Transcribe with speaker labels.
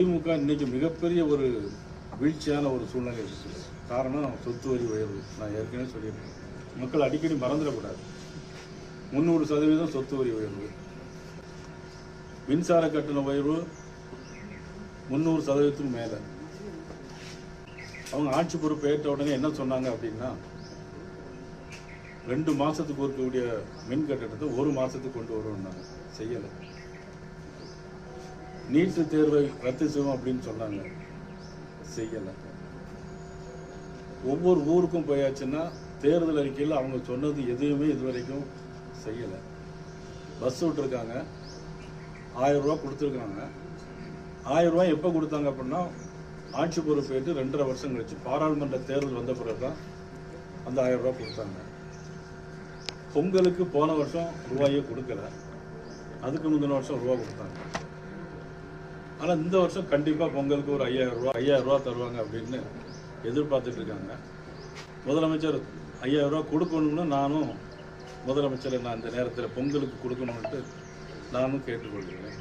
Speaker 1: திமுக இன்னைக்கு மிகப்பெரிய ஒரு வீழ்ச்சியான ஒரு சூழ்நிலை காரணம் சொத்து வரி உயர்வு. நான் ஏற்கனவே சொல்லியிருக்கேன். மக்கள் அடிக்கடி மறந்துடக்கூடாது. முந்நூறு சதவீதம் சொத்து வரி உயர்வு. மின்சார கட்டண உயர்வு முந்நூறு சதவீதத்துக்கு மேலே. அவங்க ஆட்சி பொறுப்பு ஏற்ற உடனே என்ன சொன்னாங்க அப்படின்னா ரெண்டு மாதத்துக்கு இருக்கக்கூடிய மின் கட்டணத்தை ஒரு மாதத்துக்கு கொண்டு வருவோம்னாங்க செய்யலை. நீட்டு தேர்வை ரத்து செய்வோம் அப்படின்னு சொன்னாங்க. செய்யலை. ஒவ்வொரு ஊருக்கும் போயாச்சுன்னா தேர்தல் அறிக்கையில் அவங்க சொன்னது எதுவுமே இது வரைக்கும் செய்யலை. பஸ் விட்டுருக்காங்க. ஆயிரம் கொடுத்துருக்காங்க. ஆயிரம் எப்போ கொடுத்தாங்க அப்படின்னா ஆட்சி பொறுப்பேற்று ரெண்டரை வருஷம் கழிச்சு பாராளுமன்ற தேர்தல் வந்த பிறகு தான் அந்த ஆயிரம் கொடுத்தாங்க. பொங்கலுக்கு போன வருஷம் ரூபாயே கொடுக்கல. அதுக்கு முந்தின வருஷம் ரூபா கொடுத்தாங்க. ஆனால் இந்த வருஷம் கண்டிப்பாக பொங்கலுக்கு ஒரு ஐயாயிரம் ரூபா ஐயாயிரம் ரூபா தருவாங்க அப்படின்னு எதிர்பார்த்துட்டு இருக்காங்க. முதலமைச்சர் ஐயாயிரம் ரூபா கொடுக்கணும்னு நானும் முதலமைச்சரை நான் இந்த நேரத்தில் பொங்கலுக்கு கொடுக்கணும்ட்டு நானும் கேட்டுக்கொள்கிறேன்.